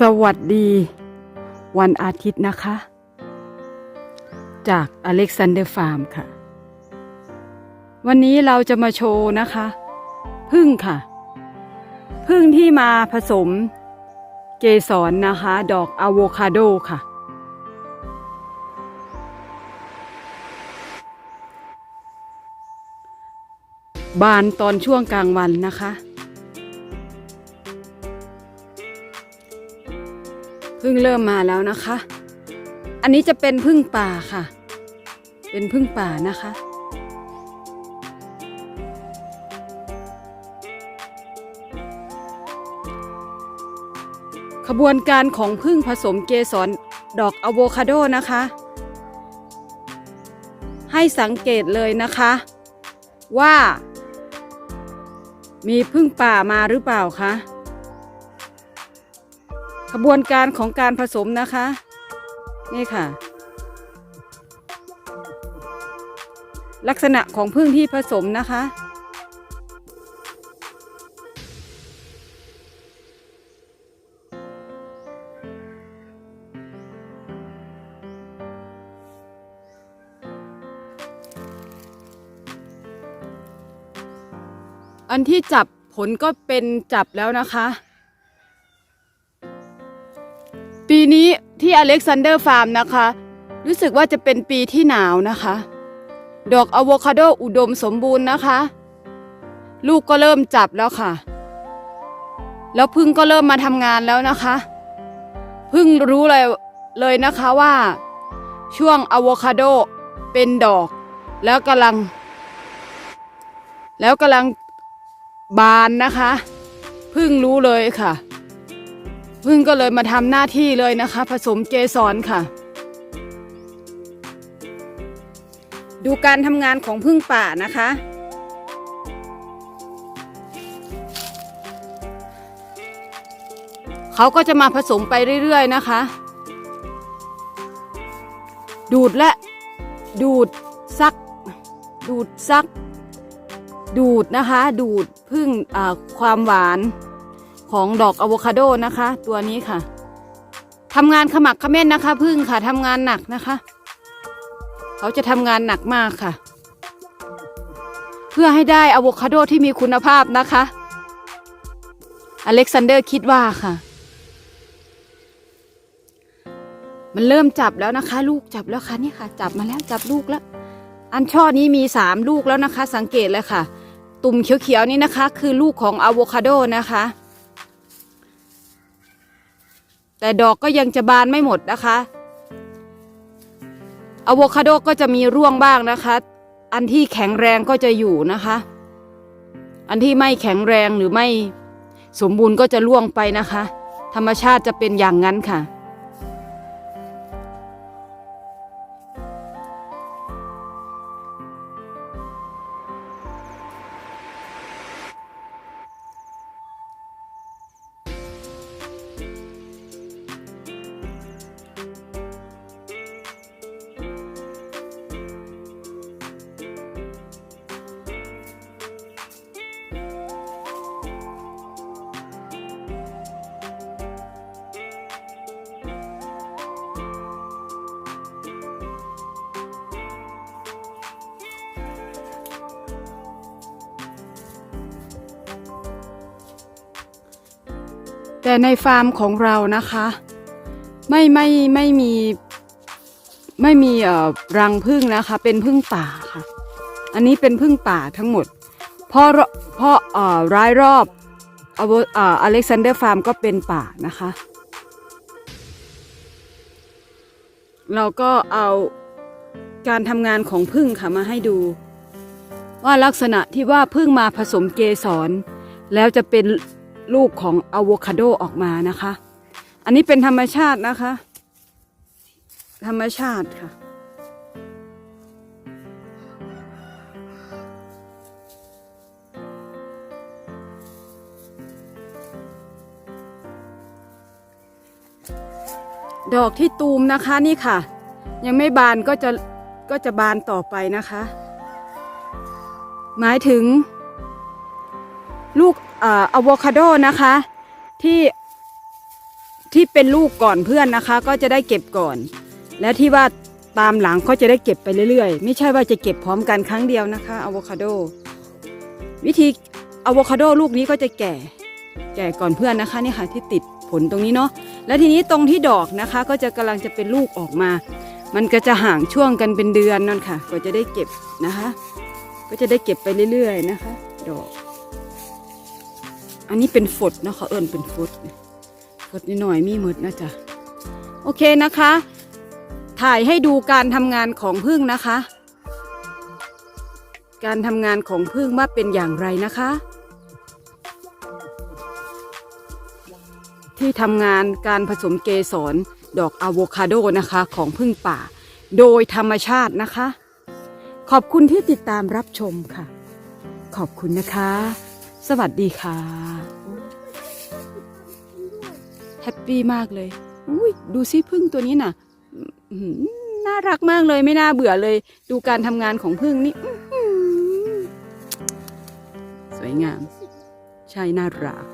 สวัสดี วันอาทิตย์นะคะ จากอเล็กซานเดอร์ฟาร์มค่ะ วันนี้เราจะมาโชว์นะคะพึ่งค่ะ พึ่งที่มาผสมเกสรนะคะ ดอกอะโวคาโดค่ะ บานตอนช่วงกลางวันนะคะ พึ่งเริ่มมาแล้วนะคะ อันนี้จะเป็นพึ่งป่าค่ะ เป็นพึ่งป่านะคะขบวนการของพึ่งผสมเกสรดอกอะโวคาโดนะคะ ให้สังเกตเลยนะคะ ว่า มีพึ่งป่ามาหรือเปล่าคะ ขบวนการของการผสมนะคะ นี่ค่ะ ลักษณะของพึ่งที่ผสมนะคะ อันที่จับผลก็เป็นจับแล้วนะคะ ปีนี้ที่อเล็กซานเดอร์ฟาร์มนะคะ รู้สึกว่าจะเป็นปีที่หนาวนะคะ ดอกอะโวคาโดอุดมสมบูรณ์นะคะ ลูกก็เริ่มจับแล้วค่ะ แล้วพึ่งก็เริ่มมาทำงานแล้วนะคะ พึ่งรู้เลยเลยนะคะว่า ช่วงอะโวคาโดเป็นดอก แล้วกำลัง แล้วกำลังบานนะคะ พึ่งรู้เลยค่ะ พึ่งก็เลยมาทำหน้าที่เลยนะคะ ผสมเกสรค่ะ ดูการทำงานของพึ่งป่านะคะ เขาก็จะมาผสมไปเรื่อยๆนะคะ ดูดและ ดูดซัก ดูดซัก ดูดนะคะ ดูดพึ่งความหวาน ของดอกอะโวคาโดนะคะ ตัวนี้ค่ะทำงานขมักเขม้นนะคะพึ่งค่ะทำงานหนักนะคะ เขาจะทำงานหนักมากค่ะ เพื่อให้ได้อะโวคาโดที่มีคุณภาพนะคะ อเล็กซานเดอร์คิดว่าค่ะ มันเริ่มจับแล้วนะคะ ลูกจับแล้วค่ะนี่ค่ะ จับมาแล้วจับลูกแล้ว อันช่อนี้มีสามลูกแล้วนะคะ สังเกตเลยค่ะ ตุ่มเขียวๆนี่นะคะ คือลูกของอะโวคาโดนะคะ แต่ดอกก็ยังจะบานไม่หมดนะคะอะโวคาโดก็จะมีร่วงบ้างนะคะ อันที่แข็งแรงก็จะอยู่นะคะ อันที่ไม่แข็งแรงหรือไม่สมบูรณ์ก็จะร่วงไปนะคะ ธรรมชาติจะเป็นอย่างนั้นค่ะ แต่ในฟาร์มของเรานะคะ ไม่ไม่ไม่มีไม่มีเอ่อรังพึ่งนะคะ เป็นพึ่งป่าค่ะ อันนี้เป็นพึ่งป่าทั้งหมดเพราะเพราะเอ่อรายรอบอเวเอ่ออเล็กซานเดอร์ฟาร์มก็เป็นป่านะคะ เราก็เอาการทำงานของพึ่งค่ะมาให้ดู ว่าลักษณะที่ว่าพึ่งมาผสมเกสรแล้วจะเป็น ลูกของอะโวคาโดออกมานะคะ อันนี้เป็นธรรมชาตินะคะ ธรรมชาติค่ะ ดอกที่ตูมนะคะนี่ค่ะ ยังไม่บานก็จะก็จะบานต่อไปนะคะ หมายถึงลูก อะโวคาโดนะคะที่ที่เป็นลูกก่อนเพื่อนนะคะ ก็จะได้เก็บก่อน และที่ว่าตามหลังก็จะได้เก็บไปเรื่อยๆ ไม่ใช่ว่าจะเก็บพร้อมกันครั้งเดียวนะคะอะโวคาโดวิธีอะโวคาโดลูกนี้ก็จะแก่ แก่ก่อนเพื่อนนะคะนี่ค่ะที่ติดผลตรงนี้เนาะแล้วทีนี้ตรงที่ดอกนะคะ ก็จะกำลังจะเป็นลูกออกมา มันก็จะห่างช่วงกันเป็นเดือนนั่นค่ะกว่าจะได้เก็บนะคะ ก็จะได้เก็บไปเรื่อยๆนะคะ ดอก อันนี้เป็นฝดเนาะเขาเอิญเป็นฝดฝดนิดหน่อยมีหมดนะจ๊ะโอเคนะคะ ถ่ายให้ดูการทำงานของพึ่งนะคะ การทำงานของพึ่งว่าเป็นอย่างไรนะคะ ที่ทำงานการผสมเกสรดอกอะโวคาโดนะคะของพึ่งป่า โดยธรรมชาตินะคะ ขอบคุณที่ติดตามรับชมค่ะ ขอบคุณนะคะ สวัสดีค่ะแฮปปี้มากเลยอุ้ยดูซิพึ่งตัวนี้น่ะน่ารักมากเลยไม่น่าเบื่อเลย ดูการทำงานของพึ่งนี่สวยงาม ใช่น่ารัก